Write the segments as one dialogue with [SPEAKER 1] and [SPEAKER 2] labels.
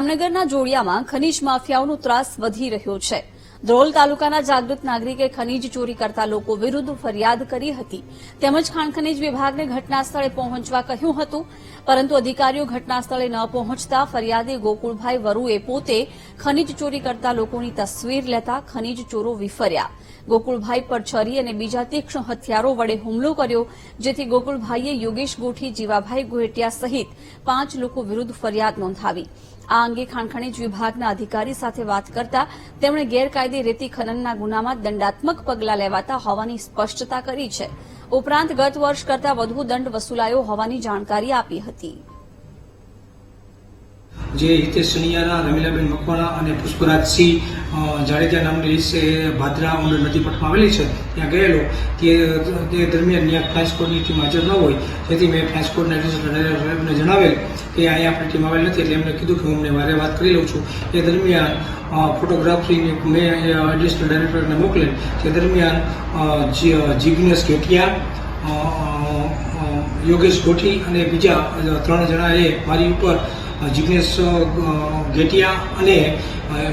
[SPEAKER 1] જામનગરના જોડિયામાં ખનીજ માફિયાઓનો ત્રાસ વધી રહ્યો છે. ધ્રોલ તાલુકાના જાગૃત નાગરિકે ખનીજ ચોરી કરતા લોકો વિરુદ્ધ ફરિયાદ કરી હતી. તેમજ ખાણ ખનીજ વિભાગને ઘટના પહોંચવા કહ્યું હતું. પરંતુ અધિકારીઓ ઘટના સ્થળે ન પહોંચતા ફરિયાદી ગોકુળભાઈ વરુએ પોતે ખનીજ ચોરી કરતા લોકોની તસવીર લેતા ખનીજ ચોરો વિફર્યા. ગોકુળભાઈ પર છરી અને બીજા તીક્ષ્ણ હથિયારો વડે હુમલો કર્યો, જેથી ગોકુળભાઈએ યોગેશ ગોઠી, જીવાભાઈ ગોહેટિયા સહિત પાંચ લોકો વિરુદ્ધ ફરિયાદ નોંધાવી. આ અંગે ખાણખણીજ વિભાગના અધિકારી સાથે વાત કરતા તેમણે ગેરકાયદે રેતી ખનનના ગુનામાં દંડાત્મક પગલાં લેવાતા હોવાની સ્પષ્ટતા કરી છે. ઉપરાંત ગત વર્ષ કરતા વધુ દંડ વસૂલાયો હોવાની જાણકારી આપી હતી.
[SPEAKER 2] જે હિતેશ સનિયારા, રમીલાબેન મકવાણા અને પુષ્પરાજસિંહ જાડેજા નામની રીત ભાદરા ઉંડર નદી પટમાં આવેલી છે. ત્યાં ગયેલો તે તે દરમિયાન ત્યાં ટ્રાન્સપોર્ટની ટીમ હાજર ન હોય. જેથી મેં ટ્રાન્સપોર્ટના કોડના જણાવેલ કે અહીંયા આપણી ટીમ આવેલ નથી એટલે એમને કીધું કે હું અમને મારે વાત કરી લઉં છું. એ દરમિયાન ફોટોગ્રાફી મેં એડિશનલ ડાયરેક્ટરને મોકલેલ. તે દરમિયાન જીગ્નેશ ઘેટિયા યોગેશ ગોઠી અને બીજા ત્રણ જણાએ મારી ઉપર જિગ્નેશ ગેટિયા અને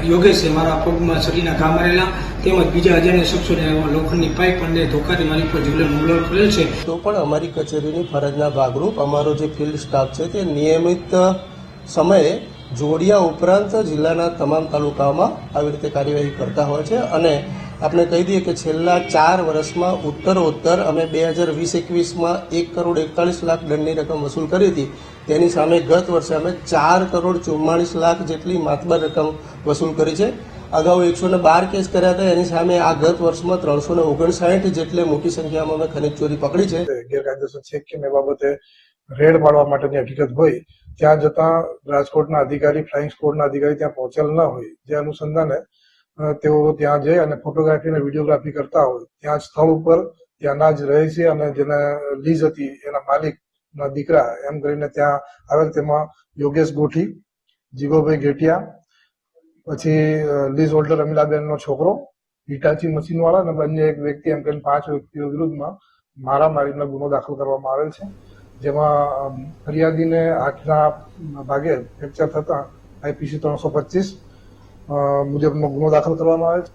[SPEAKER 2] યોગેશ મારા પગમાં છરીના ઘા મારેલા તેમજ બીજા અજાણ્યા શખ્સોને લોખંડની પાઇપ અને ધોકાથી મારી પર જીવલેણ હુમલો કરેલ છે.
[SPEAKER 3] તો પણ અમારી કચેરીની ફરજના ભાગરૂપ અમારો જે ફિલ્ડ સ્ટાફ છે તે નિયમિત સમયે જોડિયા ઉપરાંત જિલ્લાના તમામ તાલુકાઓમાં આવી રીતે કાર્યવાહી કરતા હોય છે અને આપણે કહી દઈએ કે છેલ્લા ચાર વર્ષમાં ઉત્તરોત્તર અમે બે હજાર વીસ એકવીસમાં એક કરોડ એકતાળીસ લાખ દંડની રકમ વસૂલ કરી હતી. તેની સામે ગત વર્ષે અમે ચાર કરોડ ચુમ્માળીસ લાખ જેટલી માતબર રકમ વસૂલ કરી છે. અગાઉ એકસો ને બાર કેસ કર્યા હતા. એની સામે આ ગત વર્ષમાં ત્રણસો ને ઓગણસાઠ જેટલી મોટી સંખ્યામાં અમે ખનિજ ચોરી પકડી છે.
[SPEAKER 4] ગેરકાયદેસર છે કે એ બાબતે રેડ પાડવા માટેની હકીકત હોય, ત્યાં જતા રાજકોટના અધિકારી, ફ્લાઇંગ સ્કોડના અધિકારી ત્યાં પહોંચેલ ન હોય. જે અનુસંધાને તેઓ ત્યાં જઈ અને ફોટોગ્રાફી અને વિડીયોગ્રાફી કરતા હોય. ત્યાં સ્થળ ઉપર ત્યાંના જ રહે છે અને જેને લીઝ હતી, એના માલિકના દીકરા, એમ કરીને ત્યાં આવેલ તેમાં યોગેશ ગોઠી જીગોભાઈ ઘેટિયા પછી લીઝ હોલ્ડર અમીલાબેનનો છોકરો, હિટાચી મશીન વાળા અને અન્ય એક વ્યક્તિ, એમ કરીને પાંચ વ્યક્તિઓ વિરુદ્ધમાં મારામારીનો ગુનો દાખલ કરવામાં આવેલ છે. જેમાં ફરિયાદીને હાથના ભાગે ફ્રેક્ચર થતા આઈપીસી ત્રણસો પચીસ મુજબનો ગુનો દાખલ કરવામાં આવે છે.